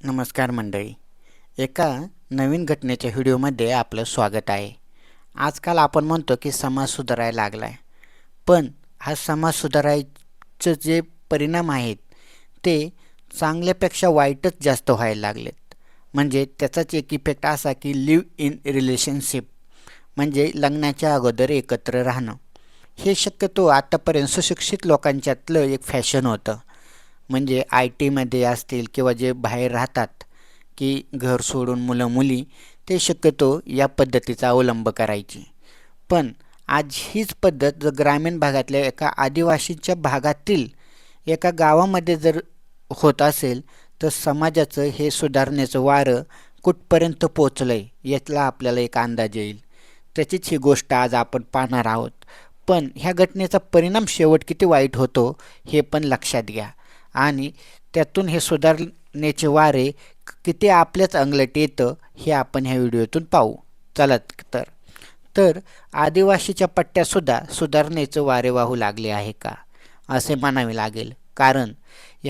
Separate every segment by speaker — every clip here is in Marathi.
Speaker 1: नमस्कार मंडळी. एका नवीन घटनेच्या व्हिडिओमध्ये आपलं स्वागत आहे. आजकाल आपण म्हणतो की समाज सुधारायला लागला आहे पण हा समाज सुधारायचं जे परिणाम आहेत ते चांगल्यापेक्षा वाईटच जास्त व्हायला लागलेत. म्हणजे त्याचाच एक इफेक्ट असा की लिव्ह इन रिलेशनशिप म्हणजे लग्नाच्या अगोदर एकत्र राहणं. हे शक्यतो आत्तापर्यंत सुशिक्षित लोकांच्यातलं एक फॅशन होतं. म्हणजे आय टीमध्ये असतील किंवा जे बाहेर राहतात की घर सोडून मुलं मुली ते शक्यतो या पद्धतीचा अवलंब करायची. पण आज हीच पद्धत जर ग्रामीण भागातल्या एका आदिवासीच्या भागातील एका गावामध्ये जर होत असेल तर समाजाचं हे सुधारण्याचं वारं कुठपर्यंत पोचलं आहे यातला आपल्याला एक अंदाज येईल. त्याचीच ही गोष्ट आज आपण पाहणार आहोत. पण ह्या घटनेचा परिणाम शेवट किती वाईट होतो हे पण लक्षात घ्या. आणि त्यातून हे सुधारण्याचे वारे किती आपल्याच अंगलट येतं हे आपण ह्या व्हिडिओतून पाहू. चलत तर. तर आदिवासीच्या पट्ट्यासुद्धा सुधारणेचं वारे वाहू लागले आहे का? असे म्हणावे लागेल. कारण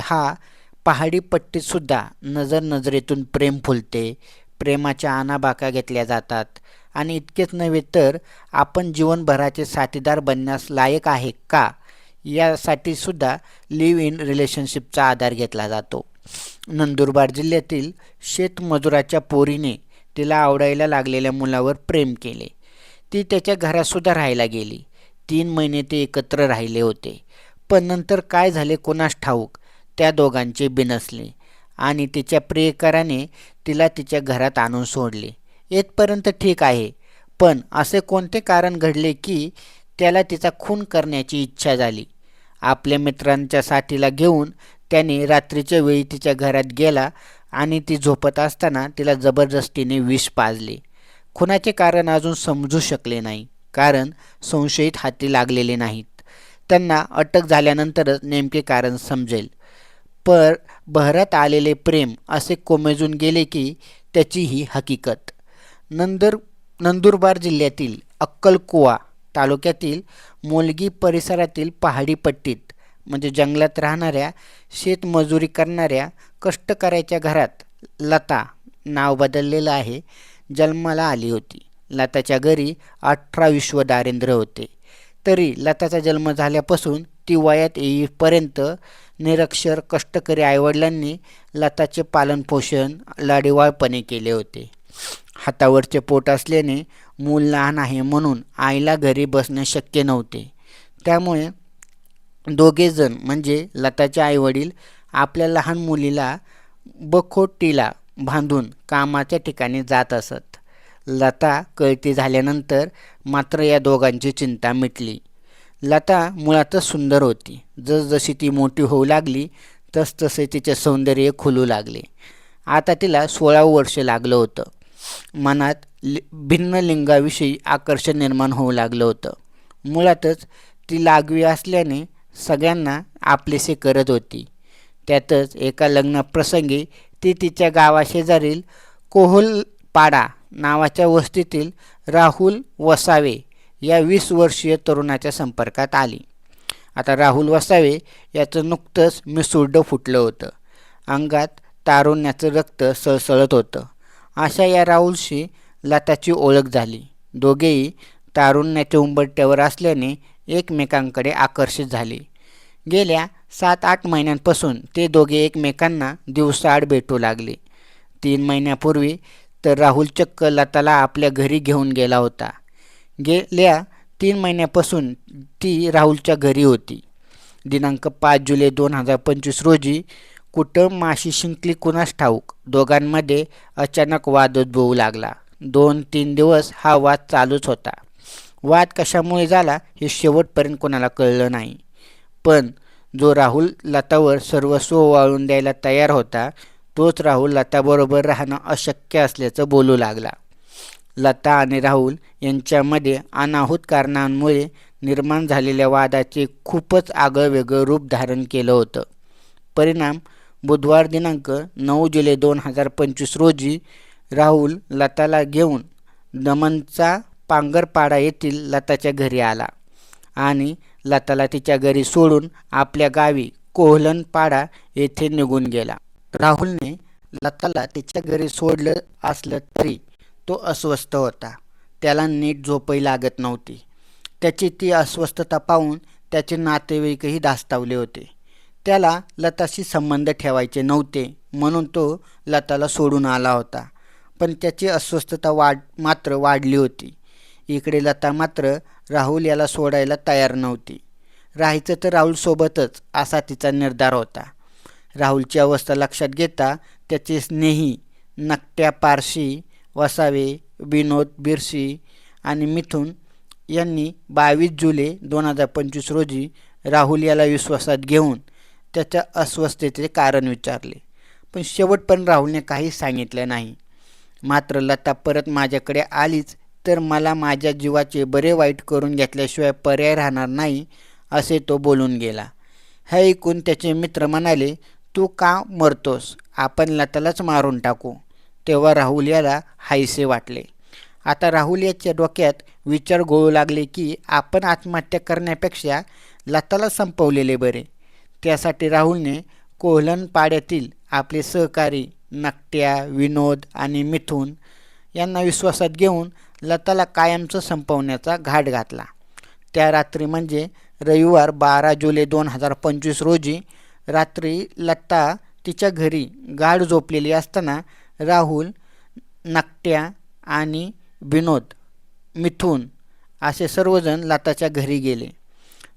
Speaker 1: हा पहाडी पट्टीतसुद्धा नजर नजरेतून प्रेम फुलते. प्रेमाच्या आनाबाका घेतल्या जातात. आणि इतकेच नव्हे तर आपण जीवनभराचे साथीदार बनण्यास लायक आहे का? यासाठी सुद्धा लिव्ह इन रिलेशनशिपचा आधार घेतला जातो. नंदुरबार जिल्ह्यातील शेतमजुराच्या पोरीने तिला आवडायला लागलेल्या मुलावर प्रेम केले. ती त्याच्या घरातसुद्धा राहायला गेली. तीन महिने ते एकत्र राहिले होते. पण नंतर काय झाले कोणास ठाऊक त्या दोघांचे बिनसले आणि तिच्या प्रियकराने तिला तिच्या घरात आणून सोडले. येथपर्यंत ठीक आहे पण असे कोणते कारण घडले की त्याला तिचा खून करण्याची इच्छा झाली. आपल्या मित्रांच्या साथीला घेऊन त्याने रात्रीच्या वेळी तिच्या घरात गेला आणि ती झोपत असताना तिला जबरदस्तीने विष पाजले. खुनाचे कारण अजून समजू शकले नाही कारण संशयित हाती लागलेले नाहीत. त्यांना अटक झाल्यानंतरच नेमके कारण समजेल. पर बहरात आलेले प्रेम असे कोमेजून गेले की त्याची ही हकीकत. नंदर नंदुरबार जिल्ह्यातील अक्कलकुवा तालुक्यातील मोलगी परिसरातील पहाडी पट्टीत म्हणजे जंगलात राहणाऱ्या शेतमजुरी करणाऱ्या कष्टकऱ्याच्या घरात लता नाव बदललेलं आहे. जन्माला आली होती. लताच्या घरी अठरा विश्व दारिद्र्य होते. तरी लताचा जन्म झाल्यापासून ती वयात येईपर्यंत निरक्षर कष्टकरी आईवडिलांनी लताचे पालनपोषण लाडीवाळपणे केले होते. हातावरचे पोट असल्याने मूल लहान आहे म्हणून आईला घरी बसणे शक्य नव्हते. त्यामुळे दोघेजण म्हणजे लताचे आईवडील आपल्या लहान मुलीला बखोटीला बांधून कामाच्या ठिकाणी जात असत. लता कळती झाल्यानंतर मात्र या दोघांची चिंता मिटली. लता मुळातच सुंदर होती. जसजशी ती मोठी होऊ लागली तसतसे तिचे सौंदर्य खुलू लागले. आता तिला सोळा वर्ष लागलं होतं. मनात लि भिन्न लिंगाविषयी आकर्षण निर्माण होऊ लागलं होतं. मुळातच ती लागवी असल्याने सगळ्यांना आपलेसे करत होती. त्यातच एका लग्नप्रसंगी ती तिच्या गावाशेजारील कोहलपाडा नावाच्या वस्तीतील राहुल वसावे या वीस वर्षीय तरुणाच्या संपर्कात आली. आता राहुल वसावे याचं नुकतंच मिसुर्ड फुटलं होतं. अंगात तारुण्याचं रक्त सळसळत होतं. अशा या राहुलशी लताची ओळख झाली. दोघेही तारुण्याच्या उंबरट्यावर असल्याने एकमेकांकडे आकर्षित झाले. गेल्या सात आठ महिन्यांपासून ते दोघे एकमेकांना दिवसाआड भेटू लागले. तीन महिन्यापूर्वी तर राहुल चक्क लताला आपल्या घरी घेऊन गेला होता. गेल्या तीन महिन्यापासून ती राहुलच्या घरी होती. दिनांक पाच जुलै दोन हजार पंचवीस रोजी कुठं माशी शिंकली कुणास ठाऊक? दोघांमध्ये अचानक वाद उद्भवू लागला. दोन तीन दिवस हा वाद चालूच होता. वाद कशामुळे झाला हे शेवटपर्यंत कोणाला कळलं नाही. पण जो राहुल लतावर सर्वस्व वाळून द्यायला तयार होता तोच राहुल लताबरोबर राहणं अशक्य असल्याचं बोलू लागला. लता आणि राहुल यांच्यामध्ये अनाहूत कारणांमुळे निर्माण झालेल्या वादाचे खूपच आगळंवेगळं रूप धारण केलं होतं. परिणाम बुधवार दिनांक नऊ जुलै दोन हजार पंचवीस रोजी राहुल लताला घेऊन दमनचा पांगरपाडा येथील लताच्या घरी आला आणि लताला तिच्या घरी सोडून आपल्या गावी कोहलनपाडा येथे निघून गेला. राहुलने लताला तिच्या घरी सोडलं असलं तरी तो अस्वस्थ होता. त्याला नीट झोपही लागत नव्हती. त्याची ती अस्वस्थता पाहून त्याचे नातेवाईकही धास्तावले होते. त्याला लताशी संबंध ठेवायचे नव्हते म्हणून तो लताला सोडून आला होता. पण त्याची अस्वस्थता वाढ मात्र वाढली होती. इकडे लता मात्र राहुल याला सोडायला तयार नव्हती. राहायचं तर राहुलसोबतच असा तिचा निर्धार होता. राहुलची अवस्था लक्षात घेता त्याचे स्नेही नकट्या पारशी वसावे विनोद बिरशी आणि मिथुन यांनी बावीस जुलै दोन हजार पंचवीस रोजी राहुल याला विश्वासात घेऊन त्याच्या अस्वस्थतेचे कारण विचारले. पण शेवट पण राहुलने काही सांगितलं नाही. मात्र लता परत माझ्याकडे आलीच तर मला माझ्या जीवाचे बरे वाईट करून घेतल्याशिवाय पर्याय राहणार नाही असे तो बोलून गेला. हे ऐकून त्याचे मित्र म्हणाले तू का मरतोस? आपण लतालाच मारून टाकू. तेव्हा राहुल याला हायसे वाटले. आता राहुल याच्या डोक्यात विचार गोळू लागले की आपण आत्महत्या करण्यापेक्षा लताला संपवलेले बरे. त्यासाठी राहुलने कोहलनपाड्यातील आपले सहकारी नकट्या विनोद आणि मिथून यांना विश्वासात घेऊन लताला कायमचं संपवण्याचा घाट घातला. त्या रात्री म्हणजे रविवार बारा जुलै दोन हजार पंचवीस रोजी रात्री लता तिच्या घरी गाढ झोपलेली असताना राहुल नकट्या आणि विनोद मिथून असे सर्वजण लताच्या घरी गेले.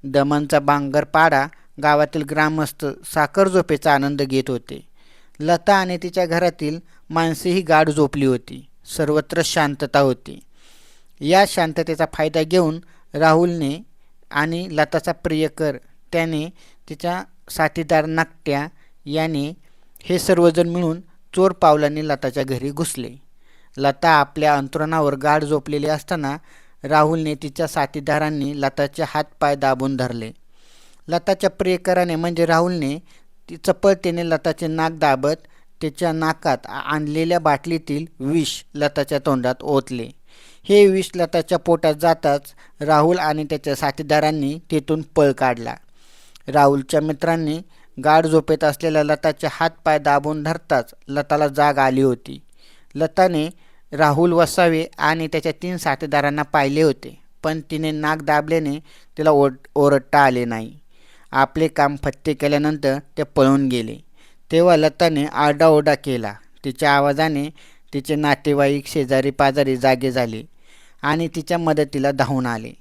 Speaker 1: दमनचा बांगरपाडा गावातील ग्रामस्थ साखर झोपेचा आनंद घेत होते. लता आणि तिच्या घरातील माणसेही गाढ झोपली होती. सर्वत्र शांतता होती. या शांततेचा फायदा घेऊन राहुलने आणि लताचा प्रियकर त्याने तिच्या साथीदार नाकट्या याने हे सर्वजण मिळून चोर पावलांनी लताच्या घरी घुसले. लता आपल्या अंतरणावर गाढ झोपलेली असताना राहुलने तिच्या साथीदारांनी लताचे हातपाय दाबून धरले. लताच्या प्रियकराने म्हणजे राहुलने ती चपळतेने लताचे नाक दाबत त्याच्या नाकात आणलेल्या बाटलीतील विष लताच्या तोंडात ओतले. हे विष लताच्या पोटात जाताच राहुल आणि त्याच्या साथीदारांनी तेथून पळ काढला. राहुलच्या मित्रांनी गाढ झोपेत असलेल्या लताचे हातपाय दाबून धरताच लताला जाग आली होती. लताने राहुल वसावे आणि त्याच्या तीन साथीदारांना पाहिले होते पण तिने नाक दाबल्याने तिला ओर ओरडता आले नाही. आपले काम फत्ते केल्यानंतर ते पळून गेले. तेव्हा लताने आरडाओरडा केला. तिच्या आवाजाने तिचे नातेवाईक शेजारी पाजारी जागे झाले आणि तिच्या मदतीला धावून आले.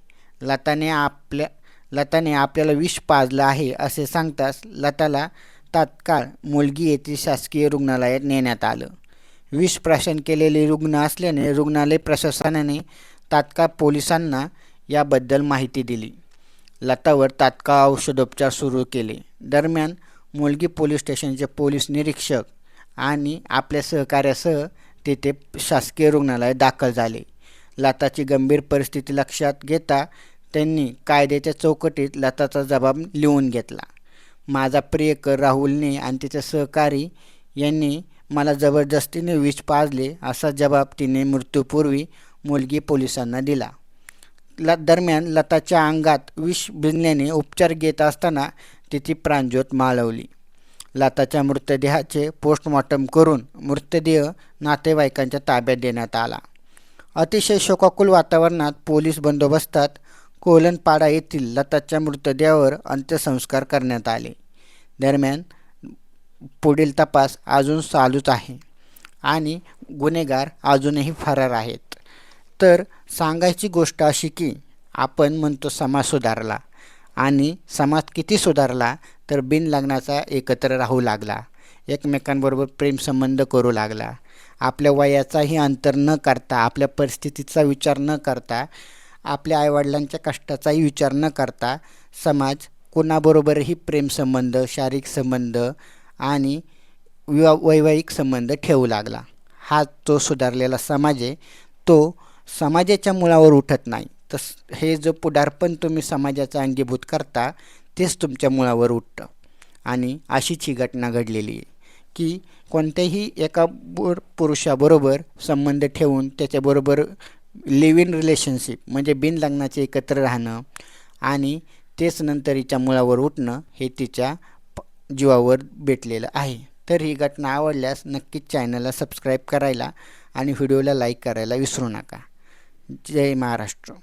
Speaker 1: लताने आपल्या लताने आपल्याला विष पाजलं आहे असे सांगताच लताला तात्काळ मुलगी येथील शासकीय रुग्णालयात नेण्यात आलं. विष प्राशन केलेले रुग्ण असल्याने रुग्णालय प्रशासनाने तात्काळ पोलिसांना याबद्दल माहिती दिली. लतावर तात्काळ औषधोपचार सुरू केले. दरम्यान मुलगी पोलीस स्टेशनचे पोलीस निरीक्षक आणि आपल्या सहकार्यासह तेथे शासकीय रुग्णालयात दाखल झाले. लताची गंभीर परिस्थिती लक्षात घेता त्यांनी कायद्याच्या चौकटीत लताचा जबाब लिहून घेतला. माझा प्रियकर राहुलने आणि तिचे सहकारी यांनी मला जबरदस्तीने विष पाजले असा जबाब तिने मृत्यूपूर्वी मुलगी पोलिसांना दिला. ल दरम्यान लताच्या अंगात विष भिजल्याने उपचार घेत असताना तिची प्राणज्योत माळवली लताच्या मृतदेहाचे पोस्टमॉर्टम करून मृतदेह नातेवाईकांच्या ताब्यात देण्यात आला. अतिशय शोकाकुल वातावरणात पोलीस बंदोबस्तात कोलनपाडा येथील लताच्या मृतदेहावर अंत्यसंस्कार करण्यात आले. दरम्यान पुढील तपास अजून चालूच आहे आणि गुन्हेगार अजूनही फरार आहेत. तर सांगायची गोष्ट अशी की आपण म्हणतो समाज सुधारला आणि समाज किती सुधारला तर बिन लग्नाचा एकत्र राहू लागला. एकमेकांबरोबर प्रेमसंबंध करू लागला. आपल्या वयाचाही अंतर न करता आपल्या परिस्थितीचा विचार न करता आपल्या आईवडिलांच्या कष्टाचाही विचार न करता समाज कोणाबरोबरही प्रेमसंबंध शारीरिक संबंध आणि विवा वैवाहिक संबंध ठेवू लागला. हा जो सुधारलेला समाज आहे तो समाजाच्या मुळावर उठत नाही. तस हे जो पुढारपण तुम्ही समाजाचा अंगीभूत करता तेच तुमच्या मुळावर उठतं. आणि अशीच ही घटना घडलेली आहे की कोणत्याही एका बोर पुरुषाबरोबर संबंध ठेवून त्याच्याबरोबर लिव्ह इन रिलेशनशिप म्हणजे बिन लग्नाचे एकत्र राहणं आणि तेच नंतर हिच्या मुळावर उठणं हे तिच्या जीवावर भेटलेलं आहे. तर ही घटना आवडल्यास नक्कीच चॅनलला सबस्क्राईब करायला आणि व्हिडिओला लाईक करायला विसरू नका. जय महाराष्ट्र.